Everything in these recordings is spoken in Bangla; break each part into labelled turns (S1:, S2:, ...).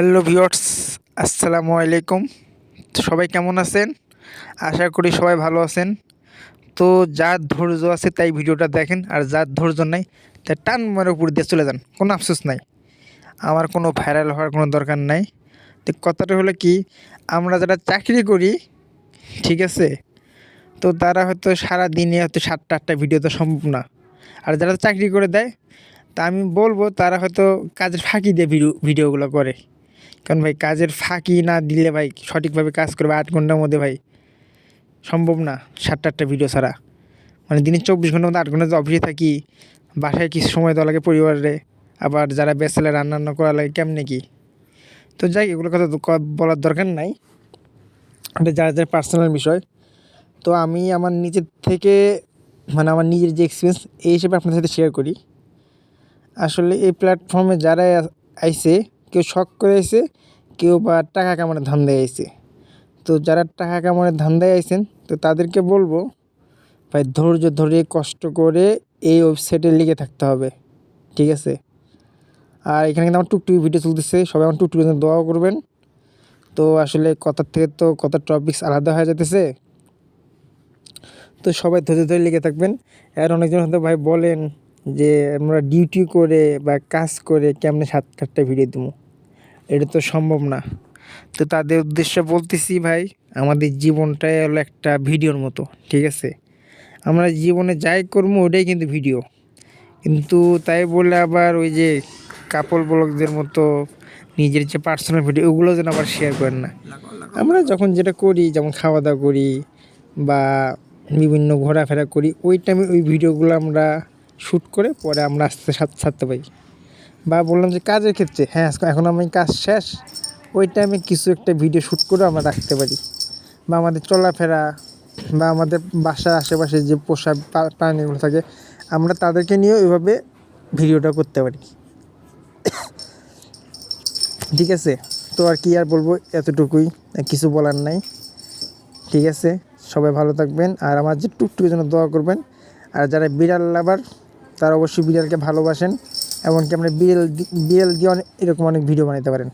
S1: হ্যালো ভিওর্স আসসালামু আলাইকুম। সবাই কেমন আছেন? আশা করি সবাই ভালো আছেন। তো যার ধৈর্য আছে তাই ভিডিওটা দেখেন, আর যার ধৈর্য নাই তাই টান মারে উপর দিয়ে চলে যান। কোনো আফসোস নাই। আমার কোনো ভাইরাল হওয়ার কোনো দরকার নাই। তো কথাটা হলো কি, আমরা যারা চাকরি করি, ঠিক আছে, তো তারা হয়তো সারা দিনে হয়তো সাতটা, আটটা ভিডিও তো সম্ভব না। আর যারা চাকরি করে দেয়, তা আমি বলব তারা হয়তো কাজের ফাঁকি দিয়ে ভিডিও ভিডিওগুলো করে। কারণ ভাই, কাজের ফাঁকি না দিলে ভাই সঠিকভাবে কাজ করবে আট ঘণ্টার মধ্যে ভাই। সম্ভব না সাতটা আটটা ভিডিও ছাড়া। মানে দিনে চব্বিশ ঘণ্টার মধ্যে আট ঘণ্টা অফিসে থাকি, বাসায় কিছু সময় দেওয়া লাগে পরিবারে, আবার যারা বেসালে রান্না বান্না করা লাগে, কেমনে কি? তো যাই এগুলো কথা বলার দরকার নাই। এটা যারা যারা পার্সোনাল বিষয়। তো আমি আমার নিজের থেকে মানে আমার নিজের যে এক্সপিরিয়েন্স এই হিসেবে আপনার সাথে শেয়ার করি। আসলে এই প্ল্যাটফর্মে যারা আ- আইছে কেউ শখ করে আইছে, কেউ বা টাকা কামানোর ধান্দায় আইছে। তো যারা টাকা কামানোর ধান্দায় আইছেন, তো তাদেরকে বলব, ভাই ধৈর্য ধরে, কষ্ট করে এই ওয়েবসাইটে লিখে থাকতে হবে, ঠিক আছে? আর এখানে কিন্তু আমার টুকটুকি ভিডিও চলতেছে, সবাই আমার টুকটুকি দোয়াও করবেন। তো আসলে কথার থেকে তো কত টপিকস আলাদা হয়ে যেতেছে তো সবাই ধৈর্য ধরে লিখে থাকবেন। আর অনেকজন হয়তো ভাই বলেন যে, আমরা ডিউটি করে বা কাজ করে কেমনে সাত আটটা ভিডিও দেবো এটা তো সম্ভব না। তো তাদের উদ্দেশ্যে বলতেছি ভাই, আমাদের জীবনটাই হলো একটা ভিডিওর মতো, ঠিক আছে? আমরা জীবনে যাই করব ওটাই কিন্তু ভিডিও। কিন্তু তাই বলে আবার ওই যে কাপল ব্লগদের মতো নিজের যে পার্সোনাল ভিডিও ওগুলো যেন আবার শেয়ার করেন না। আমরা যখন যেটা করি, যেমন খাওয়া দাওয়া করি বা বিভিন্ন ঘোরাফেরা করি, ওই টাইমে ওই ভিডিওগুলো আমরা শ্যুট করে পরে আমরা আস্তে সাথে ছাড়তে পারি। বা বললাম যে কাজের ক্ষেত্রে হ্যাঁ এখন আমি কাজ শেষ, ওই টাইমে কিছু একটা ভিডিও শ্যুট করে আমরা রাখতে পারি। বা আমাদের চলাফেরা, বা আমাদের বাসার আশেপাশে যে পোষা প্রাণীগুলো থাকে, আমরা তাদেরকে নিয়ে ওইভাবে ভিডিওটা করতে পারি। ঠিক আছে? তো আর কি আর বলব, এতটুকুই কিছু বলার নাই। ঠিক আছে? সবাই ভালো থাকবেন, আর আমার যে টুকটুকের জন্য দোয়া করবেন। আর যারা বিড়াল লাভার, তারা অবশ্যই বিড়ালকে ভালোবাসেন। এমনকি আমরা বিড়াল দি- বিড়াল দিয়ে অনেক এরকম অনেক ভিডিও বানাতে পারেন।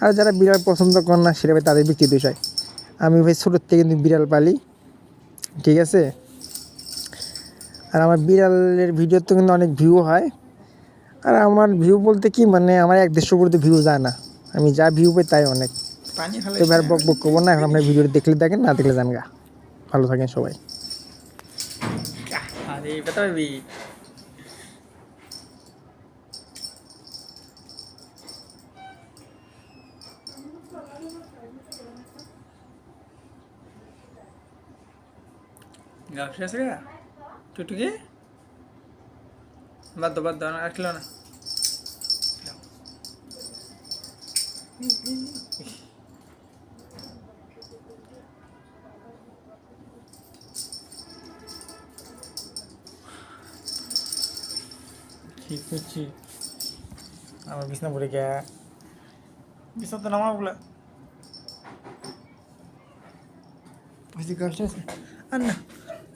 S1: আর যারা বিড়াল পছন্দ করেন না সেটা ভাই তাদের ব্যক্তিগত বিষয় আমি ভাই ছোটোর থেকে কিন্তু বিড়াল পালি ঠিক আছে? আর আমার বিড়ালের ভিডিও তো কিন্তু অনেক ভিউ হয়। আর আমার ভিউ বলতে কি মানে আমার এক দেড়শো উপরে তো ভিউ যায় না। আমি যা ভিউ পাই তাই অনেক। তো এবার বক বক করব না এখন আপনার ভিডিওটা দেখলে দেখেন না দেখলে জান গা। ভালো থাকেন সবাই।
S2: গাছ আছে গা? টুটুকি? বাদ দাও বাদ দাও আর খেলো না।
S1: কি করছি আমার বিছনা পড়ে গিয়া। বিছনা তো নামা বলে। বুঝতে গাছটা আছে? আর না।